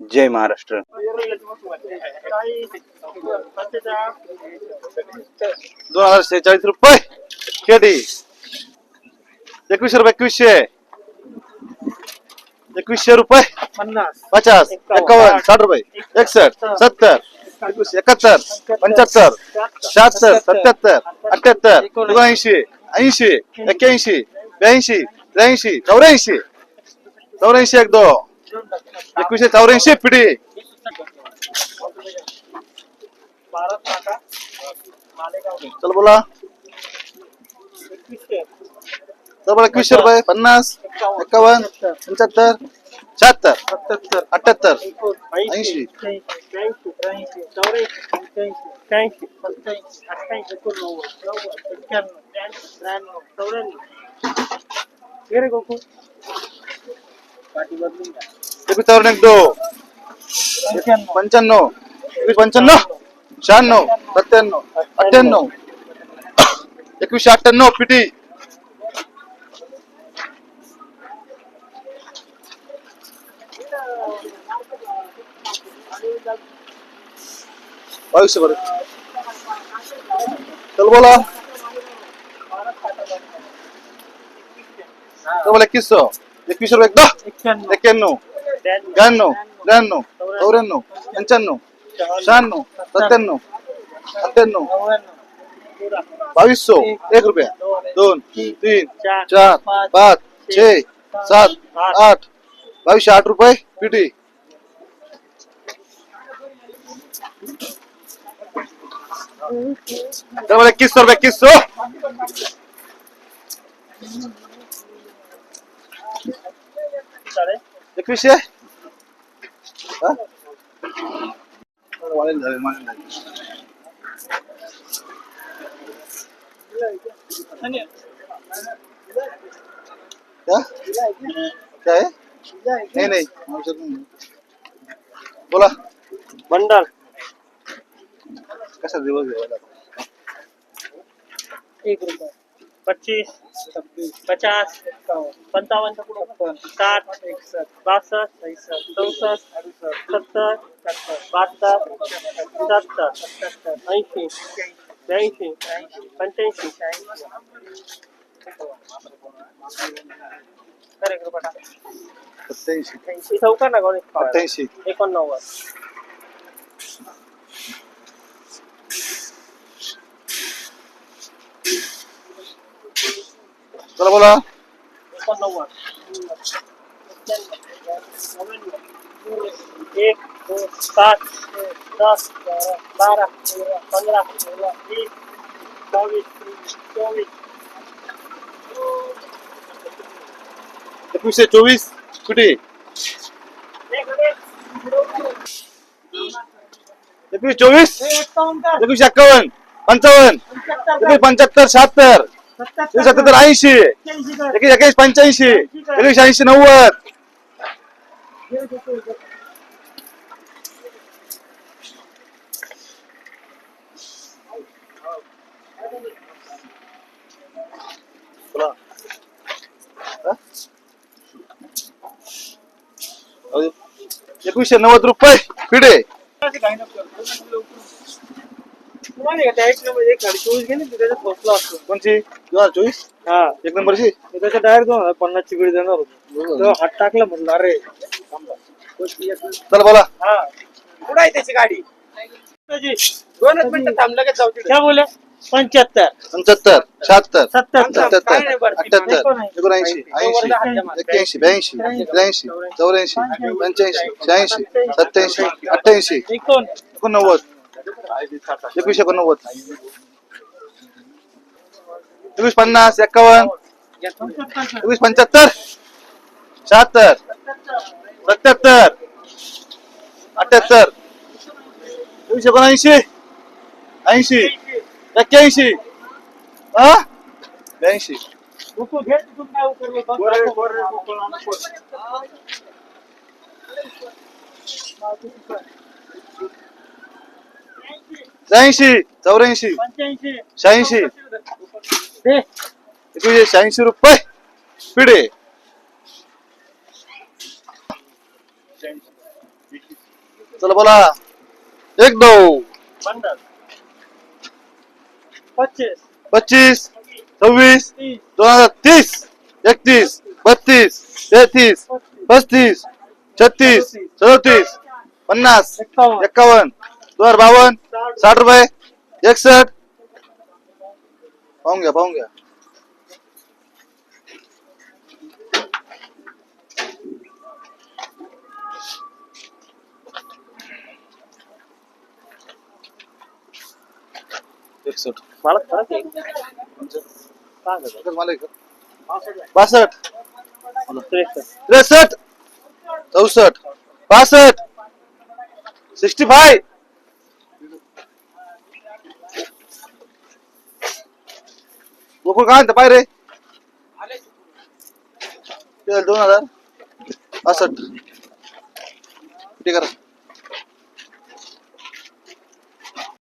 जय महाराष्ट्र. दोन हजार शेहेचाळीस रुपये. केडी एकवीसशे रुपये एकवीसशे. एकवीसशे रुपये. पचास एकावन्न. साठ रुपये. एकसष्ट सत्तर. एकाहत्तर पंच्याहत्तर शहात्तर सत्याहत्तर अठ्याहत्तर एकोणऐंशी. ऐंशी एक्क्याऐंशी ब्याऐंशी त्र्याऐंशी चौऱ्याऐंशी. चौऱ्याऐंशी एक दो एकवीसशे चौऱ्याऐंशी पिढी. चल बोला. चल बोला एकवीसशे रुपये पन्नास एकावन्न पंच्याहत्तर शहात्तर अठ्याहत्तर ऐंशी. त्र्याऐंशी त्र्याऐंशी चौऱ्याऐंशी पंच्याऐंशी शहाऐंशी सत्त्याऐंशी अठ्ठ्याऐंशी एकोणनव्वद नव्वद एक्क्याण्णव त्र्याण्णव त्र्याण्णव चौऱ्याण्णव हे रे गोकू पाठी बदलून घ्या एकवीस चौऱ्याण्णव एक दो एक्क्याण्णव पंच्याण्णव एकवीस पंच्याण्णव शहाण्णव सत्त्याण्णव अठ्ठ्याण्णव एकवीसशे अठ्ठ्याण्णव पिटी बावीसशे बरं चल बोला चल बोला एकवीसशे एकवीसशे रुपये. एकदा एक्क्याण्णव ब्याण्णव. त्र्याण्णव चौऱ्याण्णव. पंच्याण्णव. शहाण्णव. सत्त्याण्णव. अठ्ठ्याण्णव. बावीसशे. एक रुपया. दोन तीन चार पाच छे सात आठ. बावीसशे आठ रुपये. पिटी. डबल एकवीस रुपये एकवीस सो हा? वाढेल झाले. क्या है? नहीं नहीं. बोला. बंडल कसा दिवस आहे एक रुपये. पच्चीस पचास पंचावन्न साठ बासष्ट चौसष्ट सत्तर बहात्तर सत्तर ऐंशी ब्याऐंशी पंच्याऐंशी. सत्याऐंशी ऐंशी चौका ना गणेश पवार. अठ्ठ्याऐंशी एकोणनव्वद. चला बोला एकोणनव्वद एक दोन सात दस बारा तेरा पंधरा सोळा वीस बावीस तेवीस चोवीस एकवीसशे चोवीस कुठे एकवीस चोवीस एकवीसशे एक्कावन्न पंचावन्न एकवीस पंच्याहत्तर शहात्तर एकवीस सत्याहत्तर ऐंशी एकवीस एक्केचाळीस पंच्याऐंशी एकवीस ऐंशी नव्वद. एकवीसशे नव्वद रुपये पिढे. एक नंबर एक गाडी चोवीस गेली ती त्याच्यात बसला असतो. कोणची? दोन हजार चोवीस? हा. एक नंबरची? त्याच्या डायरेक्ट दोन हजार पन्नास ची गाडी देणार होतो. तेव्हा हात टाकला म्हटलं अरे चला बोला. हा. कुठं आहे त्याची गाडी? दोनच मिनिटं थांबलं का जाऊ काय बोले? पंच्याहत्तर. पंच्याहत्तर शहात्तर. सत्याहत्तर. अठ्याहत्तर एकोणऐंशी ऐंशी एक्क्याऐंशी ब्याऐंशी त्र्याऐंशी चौऱ्याऐंशी पंच्याऐंशी शहाऐंशी सत्याऐंशी अठ्ठ्याऐंशी. एकोण एकोणनव्वद. एकवीस एकोणनव्वद एकवीस पन्नास एक्कावन्न एकवीस पंच्याहत्तर. शहात्तर. सत्याहत्तर. अठ्याहत्तर. एकवीस एकोणऐंशी. ऐंशी. एक्क्याऐंशी. हा? ब्याऐंशी. त्र्याऐंशी चौऱ्याऐंशी शहाऐंशी. एकवीसशे शहाऐंशी रुपये. पिढे. चला बोला. एक दो बंडल. पच्चीस. सव्वीस दोन हजार तीस एकतीस बत्तीस तेहतीस पस्तीस छत्तीस सदोतीस पन्नास एक्कावन्न एक्कावन्न दोन हजार बावन्न साठ रुपये एकसठ। पाहून घ्या पाहून घ्या एकसठ मला फरक आहे एकच मला एक. बासष्ट त्रेसष्ट त्रेसष्ट चौसष्ट पासष्ट सिक्स्टी फाय गोकुळ काय म्हणतं पाय रे? दोन हजार पासष्ट. ठीक करा.